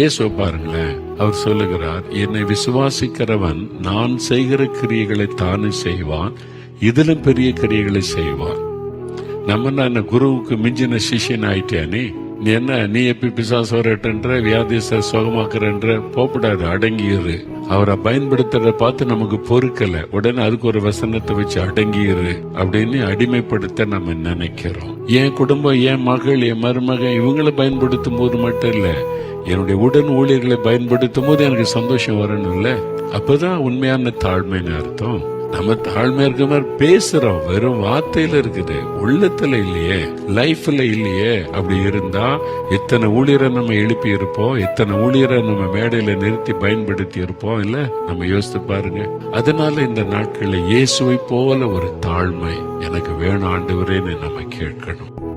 இயேசுவை பாருங்களேன் அவர் சொல்லுகிறார் என்னை விசுவாசிக்கிறவன் நான் செய்கிற கிரியைகளை தானே செய்வான் இதிலும் பெரிய கிரியைகளை செய்வான். நம்ம என்ன குருவுக்கு மிஞ்சின சிஷ்யன் ஆயிட்டியா நீ என்ன நீ எப்பி பிசாசு வரட்டுன்ற வியாதிச சுகமாக்குறன்ற போப்படாது அடங்கியது அவரை பயன்படுத்துறத பார்த்து நமக்கு பொறுக்கல. உடனே அதுக்கு ஒரு வசனத்தை வச்சு அடங்கியிரு அப்படின்னு அடிமைப்படுத்த நம்ம நினைக்கிறோம். என் குடும்பம் என் மகள் என் மருமகன் இவங்களை பயன்படுத்தும் போது மட்டும் இல்ல. என்னுடைய உடன் ஊழியர்களை பயன்படுத்தும் போது எனக்கு சந்தோஷம் வரணும்ல. அப்பதான் உண்மையான தாழ்மைன்னு அர்த்தம். நம்ம தாழ்மையா இருக்க மாதிரி பேசுறோம் வெறும் வார்த்தையில இருக்குது. உள்ளத்துல இல்லையே லைஃப்ல இல்லையே அப்படி இருந்தா எத்தனை ஊழியரை நம்ம எழுப்பி இருப்போம் எத்தனை ஊழியரை நம்ம மேடையில நிறுத்தி பயன்படுத்தி இருப்போம் இல்ல நம்ம யோசித்து பாருங்க. அதனால இந்த நாட்கள்ல இயேசுவை போல ஒரு தாழ்மை எனக்கு வேணும் ஆண்டவரேன்னு நம்ம கேட்கணும்.